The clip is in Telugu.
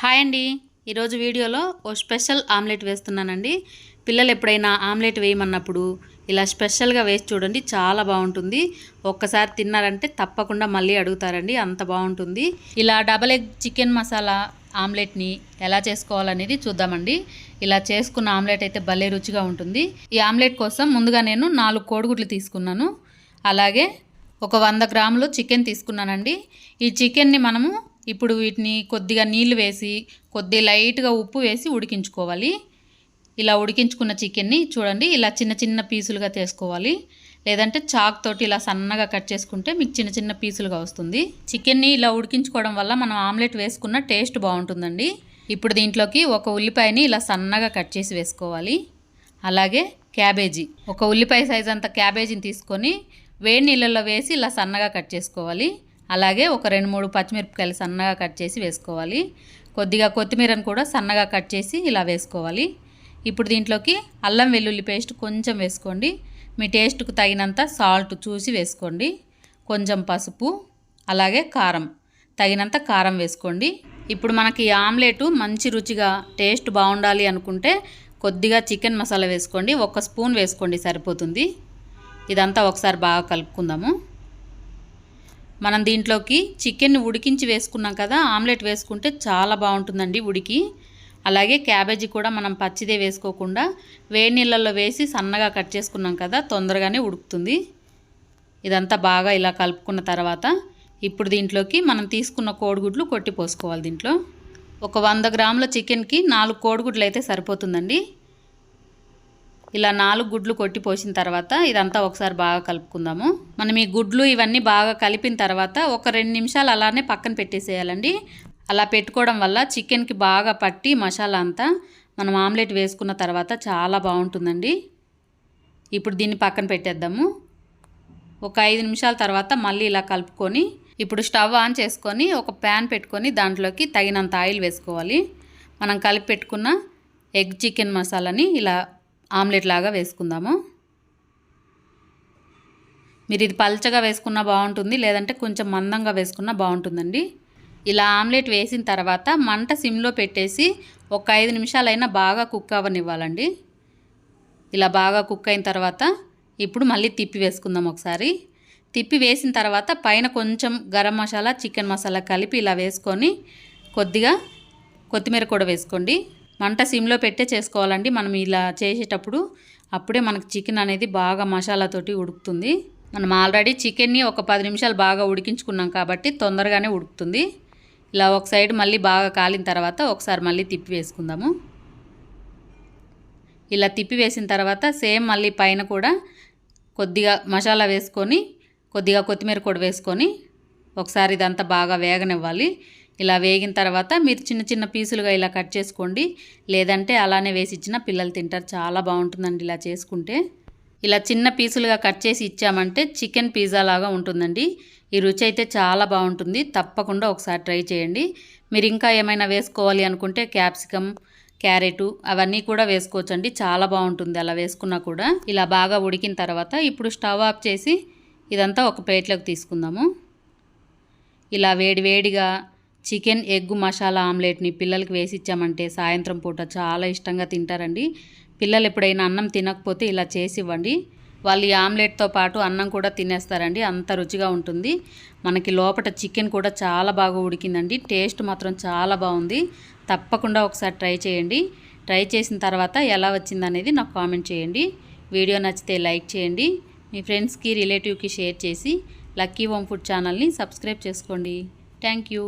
హాయ్ అండి. ఈరోజు వీడియోలో ఓ స్పెషల్ ఆమ్లెట్ వేస్తున్నానండి. పిల్లలు ఎప్పుడైనా ఆమ్లెట్ వేయమన్నప్పుడు ఇలా స్పెషల్గా వేసి చూడండి చాలా బాగుంటుంది. ఒక్కసారి తిన్నారంటే తప్పకుండా మళ్ళీ అడుగుతారండి అంత బాగుంటుంది. ఇలా డబల్ ఎగ్ చికెన్ మసాలా ఆమ్లెట్ని ఎలా చేసుకోవాలనేది చూద్దామండి. ఇలా చేసుకున్న ఆమ్లెట్ అయితే భలే రుచిగా ఉంటుంది. ఈ ఆమ్లెట్ కోసం ముందుగా నేను నాలుగు కోడిగుడ్లు తీసుకున్నాను. అలాగే ఒక వంద గ్రాములు చికెన్ తీసుకున్నానండి. ఈ చికెన్ని మనము ఇప్పుడు వీటిని కొద్దిగా నీళ్ళు వేసి కొద్ది లైట్గా ఉప్పు వేసి ఉడికించుకోవాలి. ఇలా ఉడికించుకున్న చికెన్ని చూడండి ఇలా చిన్న చిన్న పీసులుగా చేసుకోవాలి. లేదంటే చాక్ తోటి ఇలా సన్నగా కట్ చేసుకుంటే మీకు చిన్న చిన్న పీసులుగా వస్తుంది. చికెన్ని ఇలా ఉడికించుకోవడం వల్ల మనం ఆమ్లెట్ వేసుకున్న టేస్ట్ బాగుంటుందండి. ఇప్పుడు దీంట్లోకి ఒక ఉల్లిపాయని ఇలా సన్నగా కట్ చేసి వేసుకోవాలి. అలాగే క్యాబేజీ. ఒక ఉల్లిపాయ సైజ్ అంత క్యాబేజీని తీసుకొని వేడి నీళ్ళల్లో వేసి ఇలా సన్నగా కట్ చేసుకోవాలి. అలాగే ఒక రెండు మూడు పచ్చిమిరపకాయలు సన్నగా కట్ చేసి వేసుకోవాలి. కొద్దిగా కొత్తిమీరను కూడా సన్నగా కట్ చేసి ఇలా వేసుకోవాలి. ఇప్పుడు దీంట్లోకి అల్లం వెల్లుల్లి పేస్ట్ కొంచెం వేసుకోండి. మీ టేస్ట్కు తగినంత సాల్ట్ చూసి వేసుకోండి. కొంచెం పసుపు అలాగే కారం తగినంత కారం వేసుకోండి. ఇప్పుడు మనకి ఆమ్లెట్ మంచి రుచిగా టేస్ట్ బాగుండాలి అనుకుంటే కొద్దిగా చికెన్ మసాలా వేసుకోండి. ఒక స్పూన్ వేసుకోండి సరిపోతుంది. ఇదంతా ఒకసారి బాగా కలుపుకుందాము. మనం దీంట్లోకి చికెన్ని ఉడికించి వేసుకున్నాం కదా ఆమ్లెట్ వేసుకుంటే చాలా బాగుంటుందండి ఉడికి. అలాగే క్యాబేజీ కూడా మనం పచ్చిదే వేసుకోకుండా వేడి నీళ్ళల్లో వేసి సన్నగా కట్ చేసుకున్నాం కదా తొందరగానే ఉడుకుతుంది. ఇదంతా బాగా ఇలా కలుపుకున్న తర్వాత ఇప్పుడు దీంట్లోకి మనం తీసుకున్న కోడిగుడ్లు కొట్టి పోసుకోవాలి దీంట్లో. ఒక వంద గ్రాముల చికెన్కి నాలుగు కోడిగుడ్లు అయితే సరిపోతుందండి. ఇలా నాలుగు గుడ్లు కొట్టి పోసిన తర్వాత ఇదంతా ఒకసారి బాగా కలుపుకుందాము. మనం ఈ గుడ్లు ఇవన్నీ బాగా కలిపిన తర్వాత ఒక రెండు నిమిషాలు అలానే పక్కన పెట్టేసేయాలండి. అలా పెట్టుకోవడం వల్ల చికెన్కి బాగా పట్టి మసాలా అంతా మనం ఆమ్లెట్ వేసుకున్న తర్వాత చాలా బాగుంటుందండి. ఇప్పుడు దీన్ని పక్కన పెట్టేద్దాము. ఒక ఐదు నిమిషాల తర్వాత మళ్ళీ ఇలా కలుపుకొని ఇప్పుడు స్టవ్ ఆన్ చేసుకొని ఒక ప్యాన్ పెట్టుకొని దాంట్లోకి తగినంత ఆయిల్ వేసుకోవాలి. మనం కలిపి పెట్టుకున్న ఎగ్ చికెన్ మసాలాని ఇలా ఆమ్లెట్ లాగా వేసుకుందాము. మీరు ఇది పల్చగా వేసుకున్నా బాగుంటుంది లేదంటే కొంచెం మందంగా వేసుకున్నా బాగుంటుందండి. ఇలా ఆమ్లెట్ వేసిన తర్వాత మంట సిమ్లో పెట్టేసి ఒక ఐదు నిమిషాలైనా బాగా కుక్ అవ్వనివ్వాలండి. ఇలా బాగా కుక్ అయిన తర్వాత ఇప్పుడు మళ్ళీ తిప్పి వేసుకుందాం ఒకసారి. తిప్పి వేసిన తర్వాత పైన కొంచెం గరం మసాలా చికెన్ మసాలా కలిపి ఇలా వేసుకొని కొద్దిగా కొత్తిమీర కూడా వేసుకోండి. మంట సిమ్లో పెట్టే చేసుకోవాలండి. మనం ఇలా చేసేటప్పుడు అప్పుడే మనకి చికెన్ అనేది బాగా మసాలాతోటి ఉడుకుతుంది. మనం ఆల్రెడీ చికెన్ని ఒక పది నిమిషాలు బాగా ఉడికించుకున్నాం కాబట్టి తొందరగానే ఉడుకుతుంది. ఇలా ఒక సైడ్ మళ్ళీ బాగా కాలిన తర్వాత ఒకసారి మళ్ళీ తిప్పి వేసుకుందాము. ఇలా తిప్పి వేసిన తర్వాత సేమ్ మళ్ళీ పైన కూడా కొద్దిగా మసాలా వేసుకొని కొద్దిగా కొత్తిమీర కూడా వేసుకొని ఒకసారి ఇదంతా బాగా వేగనివ్వాలి. ఇలా వేగిన తర్వాత మీరు చిన్న చిన్న పీసులుగా ఇలా కట్ చేసుకోండి. లేదంటే అలానే వేసి ఇచ్చిన పిల్లలు తింటారు. చాలా బాగుంటుందండి ఇలా చేసుకుంటే. ఇలా చిన్న పీసులుగా కట్ చేసి ఇచ్చామంటే చికెన్ పిజ్జా లాగా ఉంటుందండి. ఈ రుచి అయితే చాలా బాగుంటుంది. తప్పకుండా ఒకసారి ట్రై చేయండి. మీరు ఇంకా ఏమైనా వేసుకోవాలి అనుకుంటే క్యాప్సికమ్ క్యారెట్ అవన్నీ కూడా వేసుకోవచ్చండి. చాలా బాగుంటుంది అలా వేసుకున్నా కూడా. ఇలా బాగా ఉడికిన తర్వాత ఇప్పుడు స్టవ్ ఆఫ్ చేసి ఇదంతా ఒక ప్లేట్లోకి తీసుకుందాము. ఇలా వేడి వేడిగా చికెన్ ఎగ్ మసాలా ఆమ్లెట్ని పిల్లలకి వేసి ఇచ్చామంటే సాయంత్రం పూట చాలా ఇష్టంగా తింటారండి. పిల్లలు ఎప్పుడైనా అన్నం తినకపోతే ఇలా చేసి ఇవ్వండి వాళ్ళు ఈ ఆమ్లెట్తో పాటు అన్నం కూడా తినేస్తారండి. అంత రుచిగా ఉంటుంది. మనకి లోపల చికెన్ కూడా చాలా బాగా ఉడికిందండి. టేస్ట్ మాత్రం చాలా బాగుంది. తప్పకుండా ఒకసారి ట్రై చేయండి. ట్రై చేసిన తర్వాత ఎలా వచ్చిందనేది నాకు కామెంట్ చేయండి. వీడియో నచ్చితే లైక్ చేయండి. మీ ఫ్రెండ్స్కి రిలేటివ్కి షేర్ చేసి లక్కీ హోమ్ ఫుడ్ ఛానల్ని సబ్స్క్రైబ్ చేసుకోండి. Thank you.